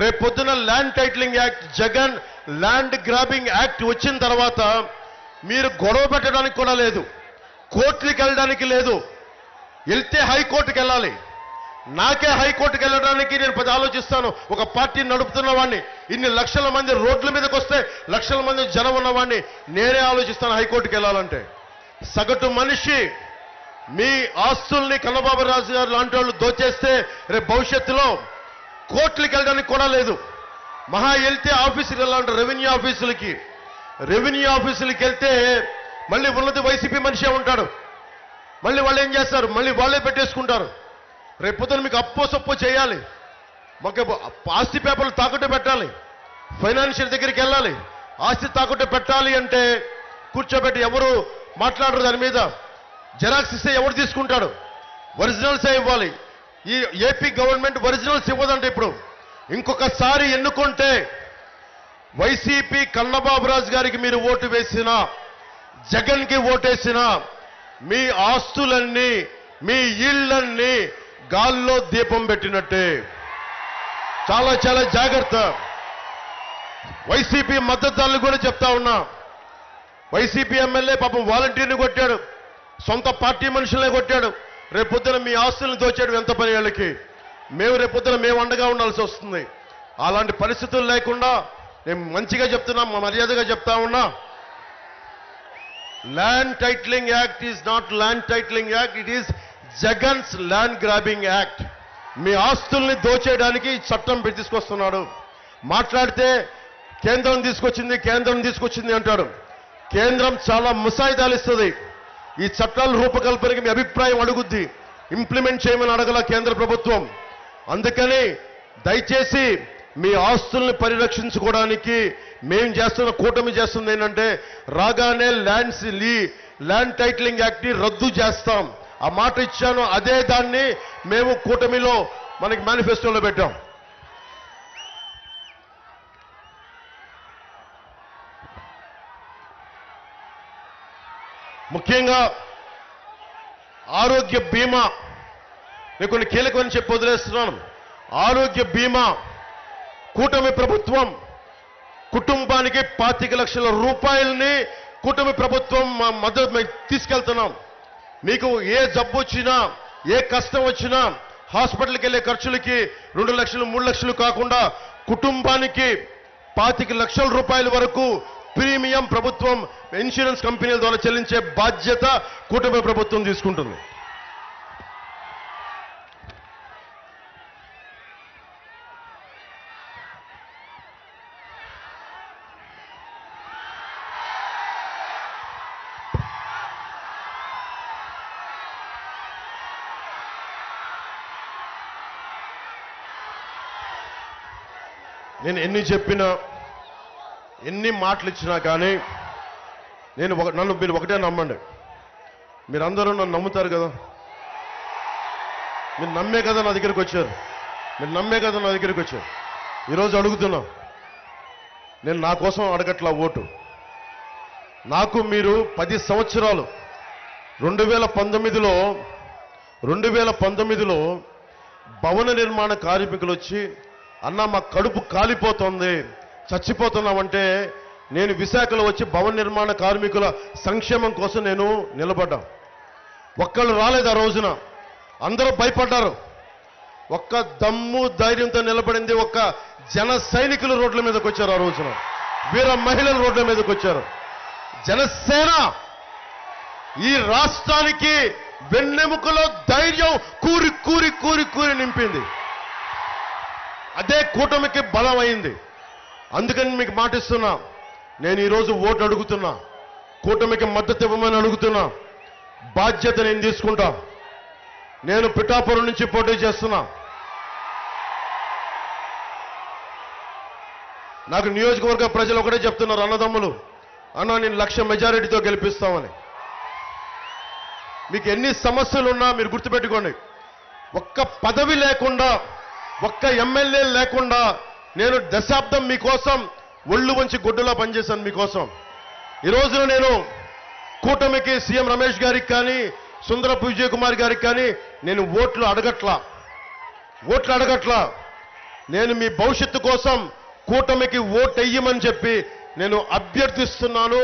రేపు పొద్దున land titling act Jagan land grabbing act వచ్చిన తర్వాత మీరు గొడవ పెట్టడానికి కూడా లేదు. కోర్టుకి వెళ్ళడానికి లేదు. వెళ్తే హైకోర్టుకి వెళ్ళాలి. నాకే హైకోర్టుకి వెళ్ళడానికి నేను పది ఆలోచిస్తాను. ఒక పార్టీ నడుపుతున్న వాడిని ఇన్ని లక్షల మంది రోడ్ల మీదకి వస్తే లక్షల మంది జనం ఉన్నవాడిని నేనే ఆలోచిస్తాను హైకోర్టుకి వెళ్ళాలంటే. సగటు మనిషి మీ ఆస్తుల్ని కన్నబాబు రాజు గారు లాంటి వాళ్ళు దోచేస్తే రేపు భవిష్యత్తులో కోర్టులకు వెళ్ళడానికి కూడా లేదు మహా వెళ్తే ఆఫీసుకి వెళ్ళాలంటే రెవెన్యూ ఆఫీసులకి. రెవెన్యూ ఆఫీసులకి వెళ్తే మళ్ళీ ఉన్నది వైసీపీ మనిషే ఉంటాడు. మళ్ళీ వాళ్ళు ఏం చేస్తారు? మళ్ళీ వాళ్ళే పెట్టేసుకుంటారు. రేపు పొద్దున మీకు అప్పో సొప్పో చేయాలి. మాకు ఆస్తి పేపర్లు తాకట్టు పెట్టాలి. ఫైనాన్షియల్ దగ్గరికి వెళ్ళాలి. ఆస్తి తాకట్టు పెట్టాలి అంటే కూర్చోబెట్టి ఎవరు మాట్లాడరు దాని మీద. జెరాక్స్ ఇస్తే ఎవరు తీసుకుంటాడు? ఒరిజినల్సే ఇవ్వాలి. ఈ ఏపీ గవర్నమెంట్ ఒరిజినల్స్ ఇవ్వదంటే ఇప్పుడు. ఇంకొకసారి ఎన్నుకుంటే వైసీపీ కన్నబాబురాజు గారికి మీరు ఓటు వేసినా జగన్కి ఓటేసినా మీ ఆస్తులన్నీ మీ ఇళ్ళన్నీ గాల్లో దీపం పెట్టినట్టే. చాలా చాలా జాగ్రత్త. వైసీపీ మద్దతుదారులు కూడా చెప్తా ఉన్నా. వైసీపీ ఎమ్మెల్యే పాపం వాలంటీర్ని కొట్టాడు. సొంత పార్టీ మనుషులనే కొట్టాడు. రేపొద్దున మీ ఆస్తులను దోచేయడం ఎంత పని వాళ్ళకి? మేము రేపొద్దున మేము అండగా ఉండాల్సి వస్తుంది. అలాంటి పరిస్థితులు లేకుండా నేను మంచిగా చెప్తున్నా మర్యాదగా చెప్తా ఉన్నా. Land titling act is not land titling act it is Jagan's land grabbing act మీ ఆస్తుల్ని దోచేయడానికి చట్టం తీసుకొస్తున్నాడు. మాట్లాడితే కేంద్రం తీసుకొచ్చింది కేంద్రం తీసుకొచ్చింది అంటాడు. కేంద్రం చాలా ముసాయిదాలు ఇస్తుంది. ఈ చట్టాల రూపకల్పనకి మీ అభిప్రాయం అడుగుద్ది. ఇంప్లిమెంట్ చేయమని అడగల కేంద్ర ప్రభుత్వం. అందుకని దయచేసి మీ ఆస్తుల్ని పరిరక్షించుకోవడానికి మేం చేస్తున్న కూటమి చేస్తుంది ఏంటంటే రాగానే ల్యాండ్స్ లీ ల్యాండ్ టైటిలింగ్ యాక్ట్ని రద్దు చేస్తాం. ఆ మాట ఇచ్చాను అదే దాన్ని మేము కూటమిలో మనకి మేనిఫెస్టోలో పెట్టాం. ముఖ్యంగా ఆరోగ్య బీమా నేను కొన్ని కీలకమని చెప్పి వదిలేస్తున్నాను. ఆరోగ్య బీమా కూటమి ప్రభుత్వం కుటుంబానికి పాతిక లక్షల రూపాయలని కూటమి ప్రభుత్వం మా మద్దతు తీసుకెళ్తున్నాం. మీకు ఏ జబ్బు వచ్చినా ఏ కష్టం వచ్చినా హాస్పిటల్కి వెళ్ళే ఖర్చులకి రెండు లక్షలు మూడు లక్షలు కాకుండా కుటుంబానికి పాతిక లక్షల రూపాయల వరకు ప్రీమియం ప్రభుత్వం ఇన్సూరెన్స్ కంపెనీల ద్వారా చెల్లించే బాధ్యత కూటమి ప్రభుత్వం తీసుకుంటుంది. నేను ఎన్ని చెప్పినా ఎన్ని మాటలు ఇచ్చినా కానీ నేను ఒక నన్ను మీరు ఒకటే నమ్మండి. మీరందరూ నన్ను నమ్ముతారు కదా. మీరు నమ్మే కదా నా దగ్గరికి వచ్చారు. మీరు నమ్మే కదా నా దగ్గరికి వచ్చారు. ఈరోజు అడుగుతున్నా. నేను నా కోసం అడగట్లా ఓటు. నాకు మీరు పది సంవత్సరాలు రెండు వేల పంతొమ్మిదిలో రెండు వేల పంతొమ్మిదిలో భవన నిర్మాణ కార్మికులు వచ్చి అన్న మా కడుపు కాలిపోతుంది. చచ్చిపోతున్నామంటే నేను విశాఖలో వచ్చి భవన నిర్మాణ కార్మికుల సంక్షేమం కోసం నేను నిలబడ్డా. ఒక్కళ్ళు రాలేదు ఆ రోజున. అందరూ భయపడ్డారు. ఒక్క దమ్ము ధైర్యంతో నిలబడింది ఒక్క జన సైనికులు రోడ్ల మీదకి వచ్చారు ఆ రోజున. వీర మహిళలు రోడ్ల మీదకి వచ్చారు. జనసేన ఈ రాష్ట్రానికి వెన్నెముకలో ధైర్యం కూరి కూరి కూరి కూరి నింపింది. అదే కూటమికి బలమైంది. అందుకని మీకు మాటిస్తున్నా నేను ఈరోజు ఓటు అడుగుతున్నా. కూటమికి మద్దతు ఇవ్వమని అడుగుతున్నా. బాధ్యత నేను తీసుకుంటా. నేను పిఠాపురం నుంచి పోటీ చేస్తున్నా. నాకు నియోజకవర్గ ప్రజలు ఒకటే చెప్తున్నారు అన్నదమ్ములు. అన్న నేను లక్ష మెజారిటీతో గెలిపిస్తామని. మీకు ఎన్ని సమస్యలు ఉన్నా మీరు గుర్తుపెట్టుకోండి. ఒక్క పదవి లేకుండా ఒక్క ఎమ్మెల్యే లేకుండా నేను దశాబ్దం మీకోసం ఒళ్ళు వంచి గుడ్డులా పనిచేశాను మీకోసం. ఈ రోజున నేను కూటమికి సీఎం రమేష్ గారికి కానీ సుందరపు విజయ్ కుమార్ గారికి కానీ నేను ఓట్లు అడగట్లా. ఓట్లు అడగట్లా. నేను మీ భవిష్యత్తు కోసం కూటమికి ఓటెయ్యమని చెప్పి నేను అభ్యర్థిస్తున్నాను